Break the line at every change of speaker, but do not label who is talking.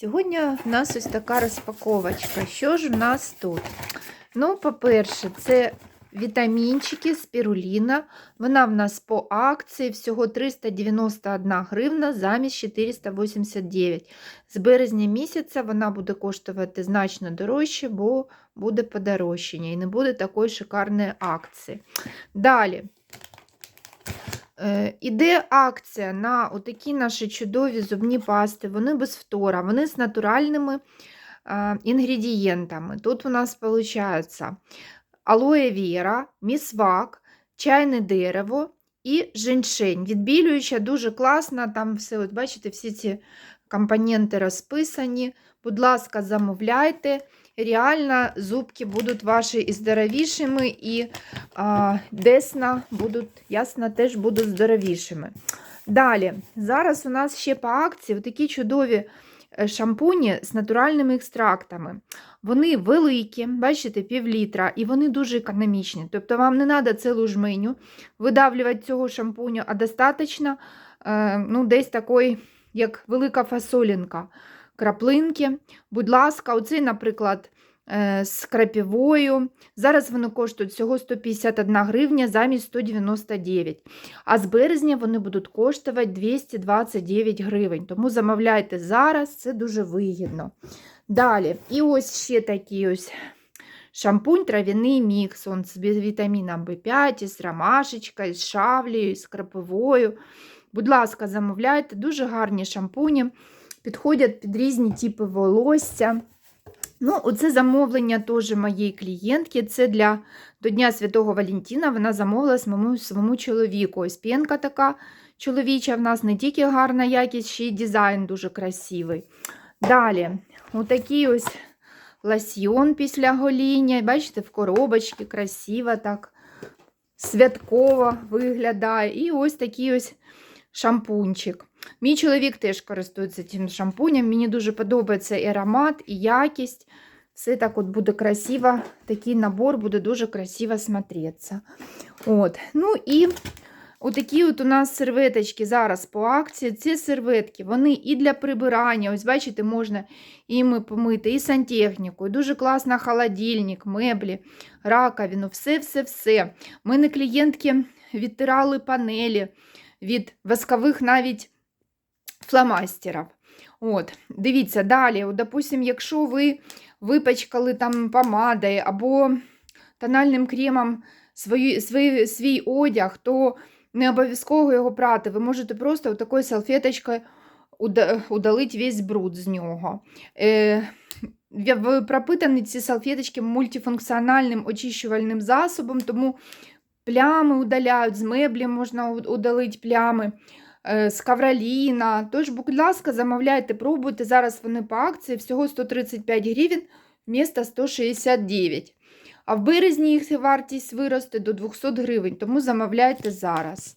Сьогодні в нас ось така розпаковочка. Що ж в нас тут? Ну, по-перше, це вітамінчики спіруліна. Вона в нас по акції всього 391 гривна замість 489. З березня місяця вона буде коштувати значно дорожче, бо буде подорожчання і не буде такої шикарної акції. Далі. Е, Іде акція на отакі наші чудові зубні пасти. Вони без фтора, вони з натуральними е, інгредієнтами. Тут у нас виходить алоє віра, місвак, чайне дерево і женьшень. Відбілююча дуже класна, там все, от бачите, всі ці компоненти розписані. Будь ласка, замовляйте. Реально зубки будуть ваші і здоровішими, і а, десна будуть, ясно, теж будуть здоровішими. Далі, зараз у нас ще по акції такі чудові е, шампуні з натуральними екстрактами. Вони великі, бачите, пів літра, і вони дуже економічні. Тобто вам не треба цілу жменю видавлювати цього шампуню, а достатньо е, ну, десь такої, як велика фасолінка краплинки. Будь ласка, оцей, наприклад, е, з крапівою. Зараз вони коштують всього 151 гривня замість 199. А з березня вони будуть коштувати 229 гривень. Тому замовляйте зараз, це дуже вигідно. Далі, і ось ще такий ось шампунь трав'яний мікс. Он з вітаміном В5, з ромашечкою, з шавлею, з крапивою. Будь ласка, замовляйте, дуже гарні шампуні підходять під різні типи волосся. Ну, Оце замовлення теж моєї клієнтки. Це для до Дня Святого Валентина вона замовила своєму, своєму чоловіку. Ось п'янка така чоловіча в нас не тільки гарна якість, ще й дизайн дуже красивий. Далі, отакий ось лосьйон після гоління. Бачите, в коробочці красиво так, святково виглядає. І ось такий ось шампунчик. Мій чоловік теж користується цим шампунем. Мені дуже подобається і аромат, і якість. Все так от буде красиво, такий набор буде дуже красиво смотреться. От. Ну і отакі от у нас серветочки зараз по акції. Ці серветки, вони і для прибирання. Ось, бачите, можна іми помити, і сантехніку, і дуже класно холодильник, меблі, раковину, все-все-все. Ми не клієнтки відтирали панелі від воскових навіть фломастерів. От, Дивіться, далі, допустим, якщо ви випачкали там помадою або тональним кремом свої, свій, свій одяг, то не обов'язково його прати. Ви можете просто такою салфеточкою удалити весь бруд з нього. Е, пропитані ці салфеточки мультифункціональним очищувальним засобом, тому плями удаляють, з меблі можна удалити плями. З кавраліна. Тож, будь ласка, замовляйте, пробуйте. Зараз вони по акції всього 135 гривень вмісто 169. А в березні їх вартість виросте до 200 гривень, тому замовляйте зараз.